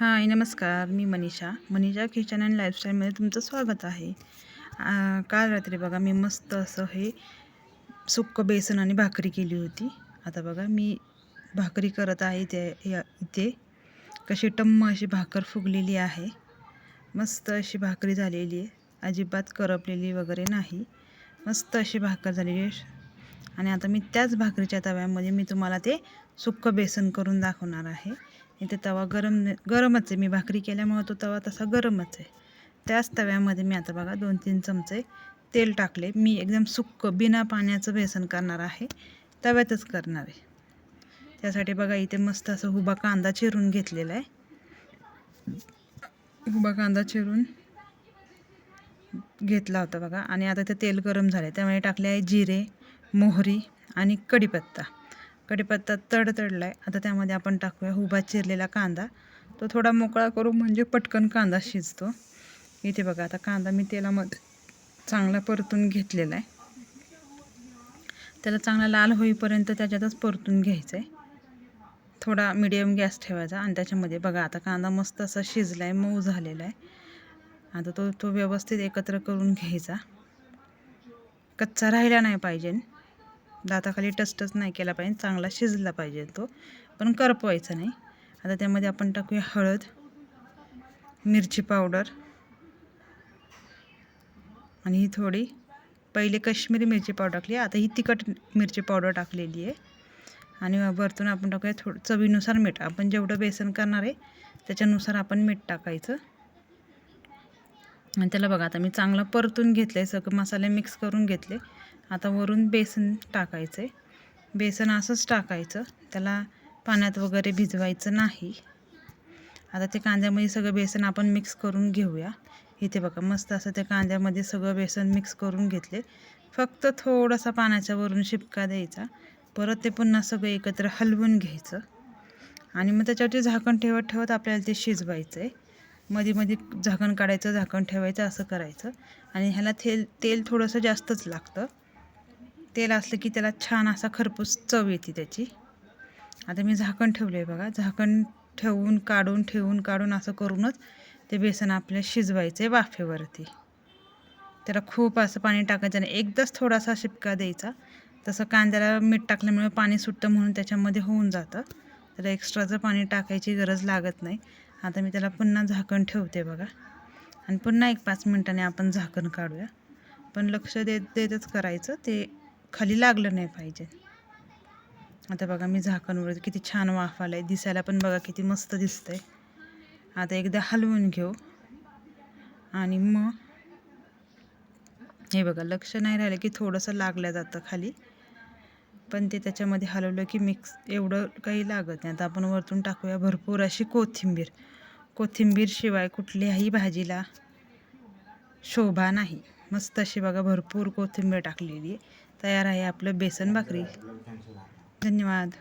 हाय नमस्कार. मी Manisha. Manisha kitchen and लाईफस्टाईलमध्ये तुमचं स्वागत आहे. काल रात्री बघा मी मस्त असं हे सुक्कं बेसन आणि भाकरी केली होती. आता बघा मी भाकरी करत आहे इथे या- इथे. कशी टम्म अशी भाकर फुगलेली आहे. मस्त अशी भाकरी झालेली आहे. अजिबात करपलेली वगैरे नाही. मस्त अशी भाकर झालेली आहे. आणि आता मी त्याच भाकरीच्या तव्यामध्ये मी तुम्हाला ते सुक्कं बेसन करून दाखवणार आहे. इथे तवा गरम गरमच आहे. मी भाकरी केल्यामुळं तो तवा तसा गरमच आहे. त्याच तव्यामध्ये मी आता बघा दोन तीन चमचे तेल टाकले. मी एकदम सुक्कं बिना पाण्याचं बेसन करणार आहे. तव्यातच करणार आहे. त्यासाठी बघा इथे मस्त असं हुबा कांदा चिरून घेतलेला आहे. हुबा कांदा चिरून घेतला होता बघा. आणि आता ते तेल गरम झाले त्यामुळे टाकले आहे जिरे मोहरी आणि कढीपत्ता. कढीपत्ता तडतडला आहे आता त्यामध्ये आपण टाकूया उभा चिरलेला कांदा. तो थोडा मोकळा करू म्हणजे पटकन कांदा शिजतो. इथे बघा आता कांदा मी तेलामध्ये चांगला परतून घेतलेला आहे. त्याला चांगला लाल होईपर्यंत त्याच्यातच परतून घ्यायचं आहे थोडा मिडियम गॅस ठेवायचा आणि त्याच्यामध्ये बघा आता कांदा मस्त असा शिजला आहे मऊ झालेला आहे. आता तो तो व्यवस्थित एकत्र करून घ्यायचा. कच्चा राहिला नाही पाहिजे. दाताखाली टचटच नाही केला पाहिजे चांगला शिजला पाहिजे तो. पण करपवायचा नाही. आता त्यामध्ये आपण टाकूया हळद मिरची पावडर आणि ही थोडी पहिले काश्मीरी मिरची पावडर टाकली. आता ही तिखट मिरची पावडर टाकलेली आहे. आणि वरतून आपण टाकूया थोडं चवीनुसार मीठ. आपण जेवढं बेसन करणार आहे त्याच्यानुसार आपण मीठ टाकायचं. आणि त्याला बघा आता मी चांगलं परतून घेतलं आहे सगळं मसाले मिक्स करून घेतले. आता वरून बेसन टाकायचं आहे बेसन असंच टाकायचं. त्याला पाण्यात वगैरे भिजवायचं नाही. आता ते कांद्यामध्ये सगळं बेसन आपण मिक्स करून घेऊया. इथे बघा मस्त असं त्या कांद्यामध्ये सगळं बेसन मिक्स करून घेतले. फक्त थोडासा पाण्याच्या वरून शिपका द्यायचा. परत ते पुन्हा सगळं एकत्र हलवून घ्यायचं. आणि मग त्याच्यावरती झाकण ठेवत ठेवत आपल्याला ते शिजवायचं आहे मध्ये मध्ये झाकण काढायचं झाकण ठेवायचं असं करायचं. आणि ह्याला तेल तेल थोडंसं जास्तच लागतं. तेल असलं की त्याला छान असा खरपूस चव येते त्याची. आता मी झाकण ठेवलं आहे बघा. झाकण ठेवून काढून ठेवून काढून असं करूनच ते बेसन आपल्याला शिजवायचं आहे वाफेवरती. त्याला खूप असं पाणी टाकायचं आणि एकदाच थोडासा शिपका द्यायचा. तसं कांद्याला मीठ टाकल्यामुळे पाणी सुटतं म्हणून त्याच्यामध्ये होऊन जातं. त्याला एक्स्ट्राचं पाणी टाकायची गरज लागत नाही. आता मी त्याला पुन्हा झाकण ठेवते बघा. आणि पुन्हा एक पाच मिनटाने आपण झाकण काढूया. पण लक्ष देत देतच करायचं ते खाली लागलं नाही पाहिजे. आता बघा मी झाकण किती छान वाफ आला आहे दिसायला पण बघा किती मस्त दिसतंय. आता एकदा हलवून घेऊ. आणि मग हे बघा लक्ष नाही राहिलं की थोडंसं लागलं जातं खाली. पण ते त्याच्यामध्ये हलवलं की मिक्स एवढं काही लागत नाही. आता आपण वरतून टाकूया भरपूर अशी कोथिंबीर. कोथिंबीरशिवाय कुठल्याही भाजीला शोभा नाही. मस्त अशी बघा भरपूर कोथिंबीर टाकलेली तयार आहे आपलं बेसन भाकरी. धन्यवाद.